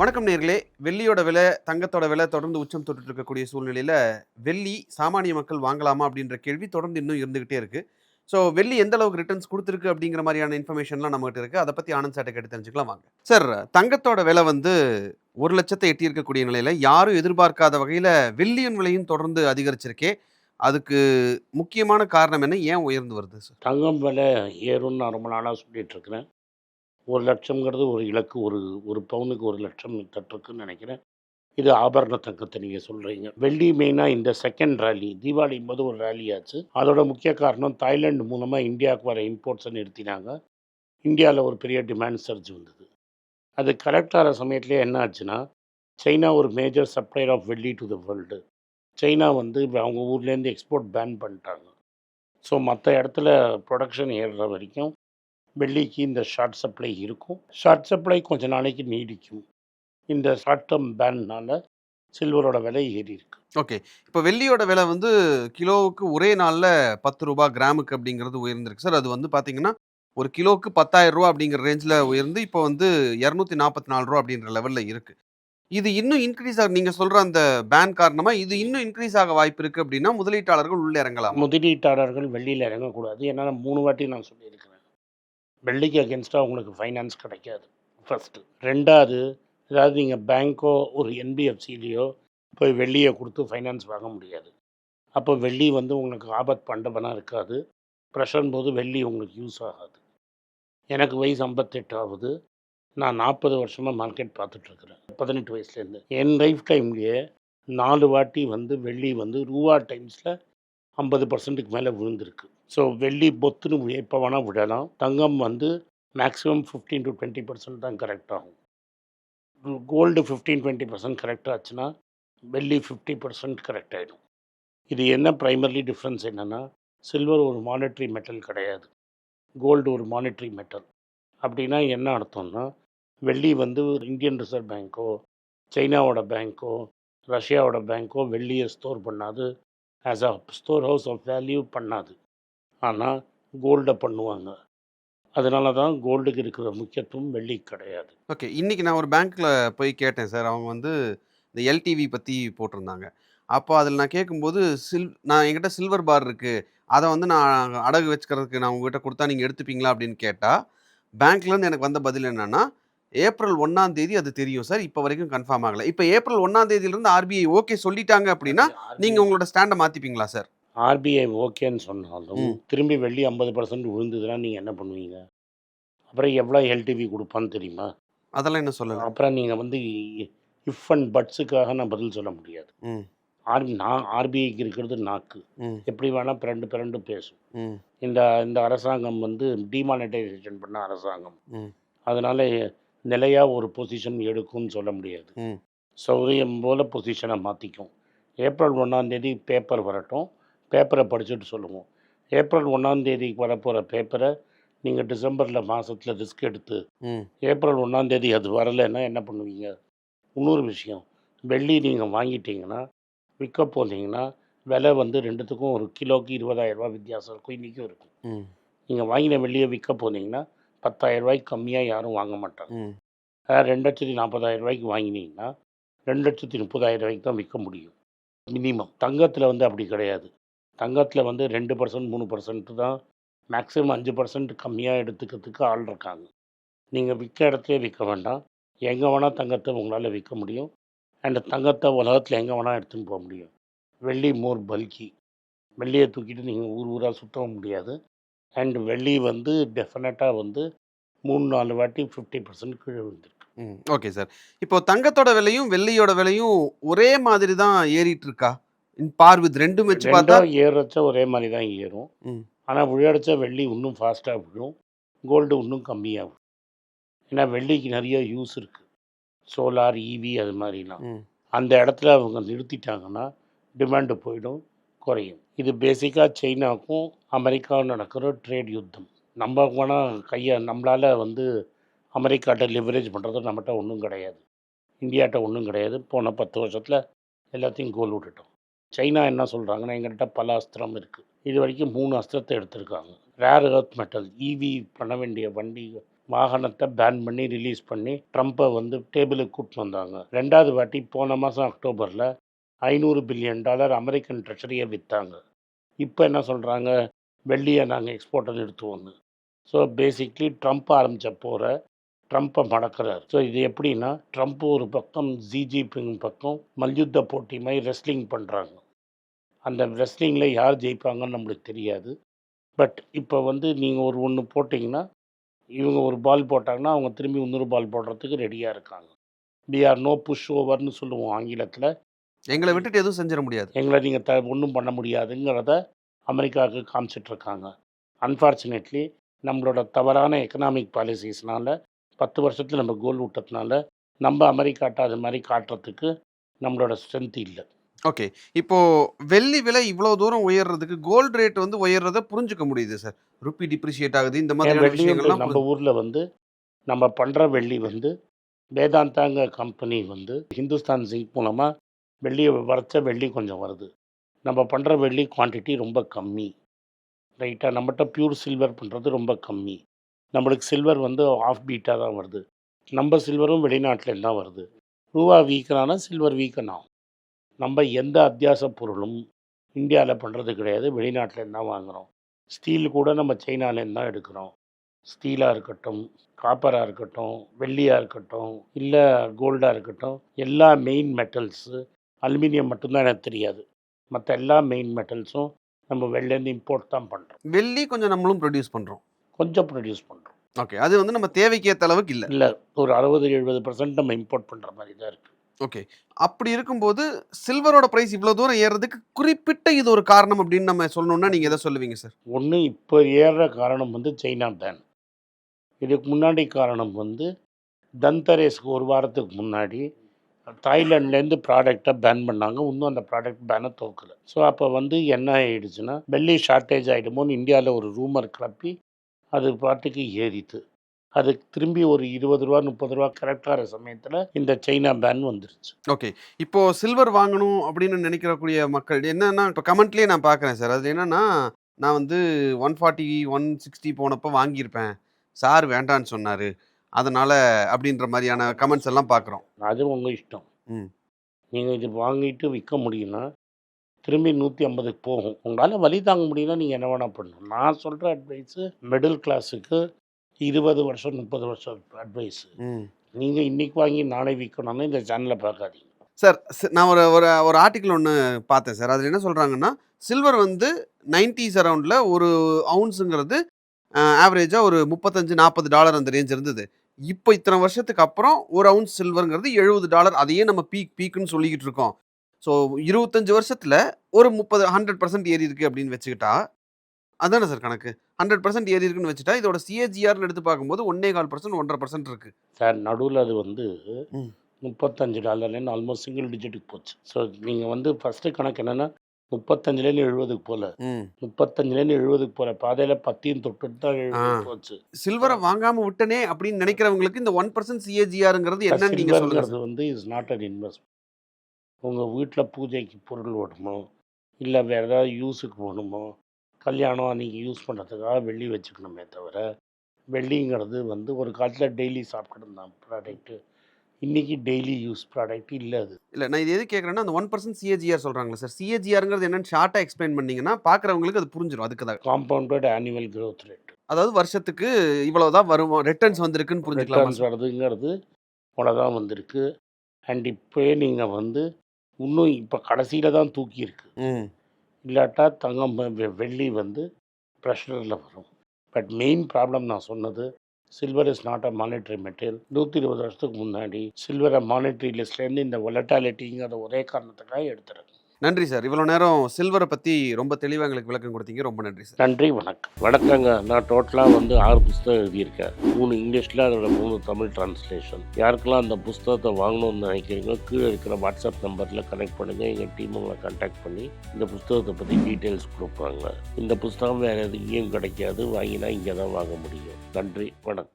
வணக்கம் நேர்களே. வெள்ளியோட விலை தங்கத்தோட விலை தொடர்ந்து உச்சம் தொட்டு இருக்கக்கூடிய சூழ்நிலையில் வெள்ளி சாமானிய மக்கள் வாங்கலாமா அப்படின்ற கேள்வி தொடர்ந்து இன்னும் இருந்துகிட்டே இருக்கு. ஸோ வெள்ளி எந்த அளவுக்கு ரிட்டர்ன்ஸ் கொடுத்துருக்கு அப்படிங்கிற மாதிரியான இன்ஃபர்மேஷன்லாம் நம்மகிட்ட இருக்கு. அதை பற்றி ஆனந்த் சாட்டை கேட்டு தெரிஞ்சுக்கலாம் வாங்க. சார் தங்கத்தோட விலை வந்து ஒரு லட்சத்தை எட்டி இருக்கக்கூடிய யாரும் எதிர்பார்க்காத வகையில் வெள்ளியின் விலையும் தொடர்ந்து அதிகரிச்சிருக்கே. அதுக்கு முக்கியமான காரணம் என்ன? ஏன் உயர்ந்து வருது சார் தங்கம் விலை ஏறும்னு நான் ரொம்ப நாளாக சொல்லிட்டு இருக்கிறேன். ஒரு லட்சம்ங்கிறது ஒரு இலக்கு ஒரு ஒரு பவுனுக்கு ஒரு லட்சம் தட்டிருக்குன்னு நினைக்கிறேன். இது ஆபரண தங்கத்தை நீங்கள் சொல்கிறீங்க வெள்ளி மெயினாக இந்த செகண்ட் ரேலி தீபாவளி போது ஒரு ரேலி ஆச்சு. அதோட முக்கிய காரணம் தாய்லாந்து மூலமாக இந்தியாவுக்கு வர இம்போர்ட்ஸை நிறுத்தினாங்க. இந்தியாவில் ஒரு பெரிய டிமாண்ட் சர்ஜ் வந்தது. அது கரெக்டாகிற சமயத்துலேயே என்ன ஆச்சுன்னா சைனா ஒரு மேஜர் சப்ளையர் ஆஃப் வெள்ளி டு த வேர்ல்டு சைனா வந்து அவங்க ஊர்லேருந்து எக்ஸ்போர்ட் பேன் பண்ணிட்டாங்க. ஸோ மற்ற இடத்துல ப்ரொடக்ஷன் ஏறுற வரைக்கும் வெள்ளிக்கு இந்த ஷார்ட் சப்ளை இருக்கும். ஷார்ட் சப்ளை கொஞ்ச நாளைக்கு நீடிக்கும். இந்த ஷார்ட் டேர்ம் பேன்னால சில்வரோட விலை ஏறி இருக்கு. ஓகே இப்போ வெள்ளியோட விலை வந்து கிலோவுக்கு ஒரே நாளில் பத்து ரூபாய் கிராமுக்கு அப்படிங்கிறது உயர்ந்திருக்கு. சார் அது வந்து பார்த்தீங்கன்னா ஒரு கிலோவுக்கு பத்தாயிரம் ரூபா அப்படிங்கிற ரேஞ்சில் உயர்ந்து இப்போ வந்து இரநூத்தி நாற்பத்தி நாலு ரூபா அப்படின்ற லெவலில் இருக்கு. இது இன்னும் இன்க்ரீஸ் ஆக நீங்கள் சொல்கிற அந்த பேன் காரணமாக இது இன்னும் இன்க்ரீஸ் ஆக வாய்ப்பு இருக்குது அப்படின்னா முதலீட்டாளர்கள் உள்ளே இறங்கலாம்? முதலீட்டாளர்கள் வெள்ளியில் இறங்கக்கூடாது. ஏன்னா மூணு வாட்டி நான் சொல்லியிருக்கிறேன். வெள்ளிக்கு அகேன்ஸ்டாக உங்களுக்கு ஃபைனான்ஸ் கிடைக்காது. ஃபஸ்ட்டு ரெண்டாவது ஏதாவது நீங்கள் பேங்க்கோ ஒரு என்பிஎஃப்சிலேயோ போய் வெள்ளியை கொடுத்து ஃபைனான்ஸ் வாங்க முடியாது. அப்போ வெள்ளி வந்து உங்களுக்கு ஆபத் பண்டபனாக இருக்காது. ப்ரெஷர் போது வெள்ளி உங்களுக்கு யூஸ் ஆகாது. எனக்கு வயசு ஐம்பத்தெட்டு ஆகுது நான் நாற்பது வருஷமாக மார்க்கெட் பார்த்துட்ருக்குறேன். பதினெட்டு வயசுலேருந்து. என் லைஃப் டைம்லேயே நாலு வாட்டி வந்து வெள்ளி வந்து ரூபா டைம்ஸில் ஐம்பது பர்சன்ட்டுக்கு மேலே விழுந்திருக்கு. ஸோ வெள்ளி பொத்துன்னு எப்போ வேணால் விடலாம். தங்கம் வந்து maximum fifteen to twenty percent தான் கரெக்ட் ஆகும். Gold fifteen twenty percent correct ஆச்சுன்னா வெள்ளி ஃபிஃப்டி பர்சன்ட் கரெக்ட் ஆகிடும் இது என்ன ப்ரைமர்லி டிஃப்ரென்ஸ் என்னென்னா சில்வர் ஒரு மானிட்ரி மெட்டல் கிடையாது. கோல்டு ஒரு மானிட்ரி மெட்டல் அப்படின்னா என்ன அர்த்தம்னா வெள்ளி வந்து இந்தியன் ரிசர்வ் பேங்க்கோ சைனாவோட பேங்க்கோ ரஷ்யாவோட பேங்க்கோ வெள்ளியை ஸ்டோர் பண்ணாது. As a store house of value பண்ணாது. ஆனால் கோல்டை பண்ணுவாங்க. அதனால தான் கோல்டுக்கு இருக்கிற முக்கியத்துவம் வெள்ளிக்கு கிடையாது. ஓகே. இன்னைக்கு நான் ஒரு பேங்க்கில் போய் கேட்டேன் சார். அவங்க வந்து இந்த எல்டிவி பற்றி போட்டிருந்தாங்க. அப்போ அதில் நான் கேட்கும்போது சில் நான் என்கிட்ட சில்வர் பார் இருக்குது அதை வந்து நான் அடகு வச்சுக்கிறதுக்கு நான் உங்ககிட்ட கொடுத்தா நீங்கள் எடுத்துப்பீங்களா? அப்படின்னு கேட்டால் பேங்க்லேருந்து எனக்கு வந்த பதில் என்னன்னா ஏப்ரல் ஒன்றாம் தேதி அது தெரியும் சார். இப்போ வரைக்கும் கன்ஃபார்ம் ஆகலை. இப்போ ஏப்ரல் ஒன்றாம் தேதியிலிருந்து ஆர்பிஐ ஓகே சொல்லிட்டாங்க அப்படின்னா நீங்கள் உங்களோட ஸ்டாண்டை மாற்றிப்பீங்களா சார்? ஆர்பிஐ ஓகேன்னு சொன்னாலும். திரும்பி வெள்ளி ஐம்பது பர்சன்ட் விழுந்ததுன்னா நீங்கள் என்ன பண்ணுவீங்க? அப்புறம் எவ்வளோ எல்டிவி கொடுப்பான்னு தெரியுமா? அதெல்லாம் என்ன சொல்லலை. அப்புறம் நீங்கள் வந்து இஃப் அண்ட் பட்ஸுக்காக நான் பதில் சொல்ல முடியாது. ம். ஆர்பி நான் ஆர்பிஐக்கு இருக்கிறது நாக்கு. எப்படி வேணால் பிறண்டு பிறண்டு பேசும். இந்த இந்த அரசாங்கம் வந்து டிமானிட்டைசேஷன் பண்ண அரசாங்கம். அதனால் நிலையாக ஒரு பொசிஷன் எடுக்கும்னு சொல்ல முடியாது. சௌரியம் போல் பொசிஷனை மாற்றிக்கும் ஏப்ரல் ஒன்றாந்தேதி பேப்பர் வரட்டும். பேப்பரை படிச்சுட்டு சொல்லுவோம். ஏப்ரல் ஒன்றாந்தேதிக்கு வரப்போகிற பேப்பரை நீங்கள் டிசம்பரில் மாதத்தில் ரிஸ்க் எடுத்து ஏப்ரல் ஒன்றாந்தேதி அது வரலைன்னா என்ன பண்ணுவீங்க? இன்னொரு விஷயம். வெள்ளி நீங்கள் வாங்கிட்டீங்கன்னா விற்க போனீங்கன்னா விலை வந்து ரெண்டுத்துக்கும் ஒரு கிலோக்கு இருபதாயிரம் ரூபாய் வித்தியாசம் இருக்கும். இன்றைக்கும் இருக்கும். நீங்கள் வாங்கின வெள்ளியை விற்க போனீங்கன்னா பத்தாயிரம் ரூபாய்க்கு கம்மியாக யாரும் வாங்க மாட்டாங்க. ரெண்டு லட்சத்தி நாற்பதாயிரம் ரூபாய்க்கு வாங்கினீங்கன்னா ரெண்டு லட்சத்தி முப்பதாயிரம் ரூபாய்க்கு தான் விற்க முடியும். மினிமம். தங்கத்தில் வந்து அப்படி கிடையாது. தங்கத்தில் வந்து ரெண்டு பர்சன்ட் மூணு பர்சன்ட் தான் மேக்ஸிமம் அஞ்சு பர்சன்ட் கம்மியாக எடுத்துக்கிறதுக்கு ஆள் இருக்காங்க. நீங்கள் விற்க இடத்துல விற்க வேண்டாம். எங்கே வேணால் தங்கத்தை உங்களால் விற்க முடியும். அண்ட் தங்கத்தை உலகத்தில் எங்கே வேணால் எடுத்துன்னு போக முடியும். வெள்ளி மோர் பல்கி. வெள்ளியை தூக்கிட்டு நீங்கள் ஊர் ஊராக சுற்றவும் முடியாது. அண்ட் வெள்ளி வந்து டெஃபினட்டாக வந்து மூணு நாலு வாட்டி ஃபிஃப்டி பர்சன்ட் கீழே விழுந்திருக்கு. ஓகே சார் இப்போ தங்கத்தோட விலையும் வெள்ளியோட விலையும் ஒரே மாதிரி தான் ஏறிட்டு இருக்கா? பார் வித் ரெண்டும் வச்சு பார்த்தா ஏறச்ச ஒரே மாதிரி தான் ஏறும். ஆனால் விழடிச்ச வெள்ளி இன்னும் ஃபாஸ்ட்டாக விழும். கோல்டு இன்னும் கம்மியாக விழும். ஏன்னா வெள்ளிக்கு நிறைய யூஸ் இருக்குது சோலார் ஈவி அது மாதிரிலாம். அந்த இடத்துல அவங்க நிறுத்திட்டாங்கன்னா டிமாண்டு போயிடும் குறையும். இது பேசிக்காக சைனாவுக்கும் அமெரிக்காவும் நடக்கிற ட்ரேட் யுத்தம். நம்ம வேணால் கையை நம்மளால் வந்து அமெரிக்காட்ட லிவரேஜ் பண்ணுறது நம்மகிட்ட ஒன்றும் கிடையாது. இந்தியாட்ட ஒன்றும் கிடையாது. போன பத்து வருஷத்தில் எல்லாத்தையும் கோல் விட்டுட்டோம். சைனா என்ன சொல்கிறாங்கன்னா எங்கள்கிட்ட பல அஸ்திரம் இருக்குது இது வரைக்கும் மூணு அஸ்திரத்தை எடுத்திருக்காங்க. ரேர் எர்த் மெட்டல் ஈவி பண்ண வேண்டிய வண்டி வாகனத்தை பேன் பண்ணி ரிலீஸ் பண்ணி ட்ரம்ப்பை வந்து டேபிளுக்கு கூட்டின்னு வந்தாங்க. ரெண்டாவது வாட்டி போன மாதம் அக்டோபரில் ஐநூறு பில்லியன் டாலர் அமெரிக்கன் ட்ரெஷரியை விற்றாங்க இப்போ என்ன சொல்கிறாங்க வெள்ளியை நாங்கள் எக்ஸ்போர்ட்டை நிறுத்துவோன்னு ஸோ பேசிக்லி ட்ரம்ப் ஆரம்பித்த போகிற ட்ரம்ப்பை மடக்கிறார். ஸோ இது எப்படின்னா ட்ரம்ப் ஒரு பக்கம் ஜிஜிபிங் பக்கம் மல்யுத்த போட்டி மாதிரி ரெஸ்லிங் பண்ணுறாங்க அந்த ரெஸ்லிங்கில் யார் ஜெயிப்பாங்கன்னு நம்மளுக்கு தெரியாது. பட் இப்போ வந்து நீங்கள் ஒரு ஒன்று போட்டிங்கன்னா இவங்க ஒரு பால் போட்டாங்கன்னா அவங்க திரும்பி இன்னொரு பால் போடுறதுக்கு ரெடியாக இருக்காங்க. வி ஆர் நோ புஷ் ஓவர்னு சொல்லுவோம் ஆங்கிலத்தில். எங்களை விட்டுட்டு எதுவும் செஞ்சிட முடியாது. எங்களை நீங்கள் த ஒன்றும் பண்ண முடியாதுங்கிறத அமெரிக்காவுக்கு காமிச்சிட்ருக்காங்க அன்ஃபார்ச்சுனேட்லி நம்மளோட தவறான எக்கனாமிக் பாலிசிஸ்னால பத்து வருஷத்தில் நம்ம கோல் விட்டதுனால நம்ம அமெரிக்காட்ட அது மாதிரி காட்டுறதுக்கு நம்மளோட ஸ்ட்ரென்த் இல்லை. ஓகே. இப்போ வெள்ளி விலை இவ்வளோ தூரம் உயர்றதுக்கு கோல்டு ரேட் வந்து உயர்றதை புரிஞ்சுக்க முடியுது சார் ருப்பி டிப்ரிஷியேட் ஆகுது இந்த வந்து விஷயங்கள்லாம் நம்ம ஊரில் வந்து நம்ம பண்ணுற வெள்ளி வந்து வேதாந்தாங்க கம்பெனி வந்து ஹிந்துஸ்தான் ஜிங்க் மூலமாக வெள்ளியை வரைச்ச வெள்ளி கொஞ்சம் வருது. நம்ம பண்ணுற வெள்ளி குவான்டிட்டி ரொம்ப கம்மி. ரைட்டாக நம்மகிட்ட பியூர் சில்வர் பண்ணுறது ரொம்ப கம்மி. நம்மளுக்கு சில்வர் வந்து ஆஃப் பீட்டாக தான் வருது. நம்ம சில்வரும் வெளிநாட்டில் தான் வருது. ரூபா வீக்கனானா சில்வர் வீக்கன்? நம்ம எந்த அத்தியாச பொருளும் இந்தியாவில் பண்ணுறது கிடையாது. வெளிநாட்டில் தான் வாங்குகிறோம் ஸ்டீல் கூட நம்ம சைனாலேருந்து தான் எடுக்கிறோம். ஸ்டீலாக இருக்கட்டும் காப்பராக இருக்கட்டும் வெள்ளியாக இருக்கட்டும் இல்லை கோல்டாக இருக்கட்டும் எல்லா மெயின் மெட்டல்ஸு அலுமினியம் மட்டும்தான் எனக்கு தெரியாது. மற்ற எல்லா மெயின் மெட்டல்ஸும் நம்ம வெளிலேருந்து இம்போர்ட் தான் பண்ணுறோம் வெள்ளி கொஞ்சம் நம்மளும் ப்ரொடியூஸ் பண்ணுறோம் கொஞ்சம் ப்ரொடியூஸ் பண்ணுறோம் ஓகே அது வந்து நம்ம தேவைக்கு ஏற்ற அளவுக்கு இல்லை. இல்லை ஒரு அறுபது எழுபது பர்சன்ட் நம்ம இம்போர்ட் பண்ணுற மாதிரி தான் இருக்குது ஓகே அப்படி இருக்கும்போது சில்வரோட பிரைஸ் இவ்வளோ தூரம் ஏறுறதுக்கு குறிப்பிட்ட இது ஒரு காரணம் அப்படின்னு நம்ம சொல்லணும்னா நீங்கள் எதை சொல்லுவீங்க சார் ஒன்று இப்போ ஏறுற காரணம் வந்து சைனா பேன் இதுக்கு முன்னாடி காரணம் வந்து தந்தரேஸ்க்கு ஒரு வாரத்துக்கு முன்னாடி தாய்லாண்ட்லேருந்து ப்ராடக்டை பேன் பண்ணாங்க. இன்னும் அந்த ப்ராடக்ட் பேனை தோக்கலை. ஸோ அப்போ வந்து என்ன ஆயிடுச்சுன்னா வெள்ளி ஷார்ட்டேஜ் ஆகிடுமோன்னு இந்தியாவில் ஒரு ரூமர் கிளப்பி அது பாட்டுக்கு ஏறித்து அது திரும்பி ஒரு இருபது ரூபா முப்பது ரூபா கரெக்டாகிற சமயத்தில் இந்த சைனா பேன் வந்துருச்சு. ஓகே இப்போ சில்வர் வாங்கணும் அப்படின்னு நினைக்கிறக்கூடிய மக்கள் என்னன்னா இப்போ கமெண்ட்லேயே நான் பார்க்குறேன் சார் அது என்னன்னா நான் வந்து ஒன் ஃபார்ட்டி ஒன் சிக்ஸ்டி போனப்போ வாங்கியிருப்பேன். சார் வேண்டான்னு சொன்னார். அதனால அப்படின்ற மாதிரியான கமெண்ட்ஸ் எல்லாம் பார்க்குறோம் அது உங்கள் இஷ்டம். ம். நீங்கள் இது வாங்கிட்டு விற்க முடியும்னா திரும்பி நூற்றி ஐம்பதுக்கு போகும். உங்களால் வழி தாங்க முடியும்னா நீங்கள் என்ன வேணால் பண்ணணும். நான் சொல்கிற அட்வைஸு மிடில் கிளாஸுக்கு இருபது வருஷம் முப்பது வருஷம் அட்வைஸு நீங்கள் இன்றைக்கி வாங்கி நாளை விற்கணும்னு இந்த சேனலை பார்க்காதீங்க. சார் நான் ஒரு ஒரு ஒரு ஆர்டிக்கிள் ஒன்று பார்த்தேன் சார். அதில் என்ன சொல்கிறாங்கன்னா சில்வர் வந்து நைன்டிஸ் அரௌண்டில் ஒரு அவுன்ஸுங்கிறது ஆவரேஜாக ஒரு முப்பத்தஞ்சு நாற்பது டாலர் அந்த ரேஞ்ச் இருந்தது. இப்போ இத்தனை வருஷத்துக்கு அப்புறம் ஒரு அவுன்ஸ் சில்வருங்கிறது எழுபது டாலர் அதையே நம்ம பீக் பீக்குன்னு சொல்லிக்கிட்டு இருக்கோம். ஸோ இருபத்தஞ்சு வருஷத்தில் ஒரு முப்பது ஹண்ட்ரட் பர்சன்ட் ஏறி இருக்கு அப்படின்னு வச்சுக்கிட்டா அதானே சார் கணக்கு? ஹண்ட்ரட் பர்சன்ட் ஏறி இருக்குன்னு வச்சுட்டா இதோட சிஏஜிஆர்னு எடுத்து பார்க்கும்போது ஒன்னே கால் பர்சன்ட் ஒன்றரை பர்சன்ட் இருக்கு. சார் நடுவில் அது வந்து. முப்பத்தஞ்சு டாலர்லேருந்து ஆல்மோஸ்ட் சிங்கிள் டிஜிட்டுக்கு போச்சு. ஸோ நீங்கள் வந்து ஃபஸ்ட்டு கணக்கு என்னென்னா முப்பத்தஞ்சுலேருந்து எழுபதுக்கு போகல ம். முப்பத்தஞ்சுலேருந்து எழுபதுக்கு போகிற பாதையில் பத்தையும் தொட்டுட்டு தான் போச்சு. சில்வரை வாங்காம விட்டனே அப்படின்னு நினைக்கிறவங்களுக்கு இந்த ஒன் பர்சன்ட் சிஏஜிஆருங்கிறது என்னன்னு நீங்க சில்வருங்கிறது வந்து இஸ் நாட் அன் இன்வெஸ்ட்மெண்ட் உங்கள் வீட்டில் பூஜைக்கு பொருள் வேணுமோ? இல்லை வேறு ஏதாவது யூஸுக்கு வேணுமோ? கல்யாணம் அன்றைக்கி யூஸ் பண்ணுறதுக்காக வெள்ளி வச்சுக்கணுமே தவிர வெள்ளிங்கிறது வந்து ஒரு காலத்தில் டெய்லி சாப்பிட்டு இருந்தான் ப்ராடக்ட்டு இன்றைக்கி டெய்லி யூஸ் ப்ராடக்ட் இல்லை அது. இல்ல நான் இது எது கேட்குறேன்னா அந்த ஒன் பர்சன்ட் சிஏஜிஆர் சொல்றாங்களா சார் சிஏஜிஆருங்கிறது என்னன்னு ஷார்ட்டா எக்ஸ்பிளைன் பண்ணீங்கன்னா பாக்குறவங்களுக்கு அது புரிஞ்சிடும் அதுக்கு தான் காம்பவுண்டட் ஆனுவல் growth ரேட் அதாவது வருஷத்துக்கு இவ்வளவுதான் வரும் ரிட்டர்ன்ஸ் வந்திருக்குன்னு புரிஞ்சுக்கலாம் ரிட்டர்ன்ஸ் வருதுங்கிறது அவ்வளோதான் வந்திருக்கு. அண்ட் இப்போயே நீங்கள் வந்து இன்னும் இப்போ கடைசியில் தான் தூக்கியிருக்கு. இல்லாட்டா தங்கம் வெள்ளி வந்து ப்ரெஷரில் வரும். பட் மெயின் ப்ராப்ளம் நான் சொன்னது silver is not a monetary material நூற்றி இருபது வருஷத்துக்கு முன்னாடி சில்வரை மானிட்டரி லிஸ்ட்லேருந்து இந்த ஒலட்டாலிட்டிங்கிற ஒரே காரணத்துக்காக எடுத்துறேன் நன்றி சார். இவ்வளோ நேரம் சில்வரை பற்றி ரொம்ப தெளிவாக எங்களுக்கு விளக்கம் கொடுத்தீங்க. ரொம்ப நன்றி சார். நன்றி வணக்கம். வணக்கங்க. நான் டோட்டலாக வந்து ஆறு புஸ்தகம் எழுதியிருக்கேன். மூணு இங்கிலீஷில் அதோட மூணு தமிழ் டிரான்ஸ்லேஷன் யாருக்கெல்லாம் அந்த புஸ்தகத்தை வாங்கணும்னு நினைக்கிறீங்களோ கீழே இருக்கிற வாட்ஸ்அப் நம்பரில் கனெக்ட் பண்ணுங்கள் எங்கள் டீம் உங்களை கான்டாக்ட் பண்ணி இந்த புஸ்தகத்தை பற்றி டீட்டெயில்ஸ் கொடுப்பாங்க. இந்த புஸ்தகம் வேறு எங்கேயும் கிடைக்காது. வாங்கினா இங்கே தான் வாங்க முடியும். நன்றி வணக்கம்.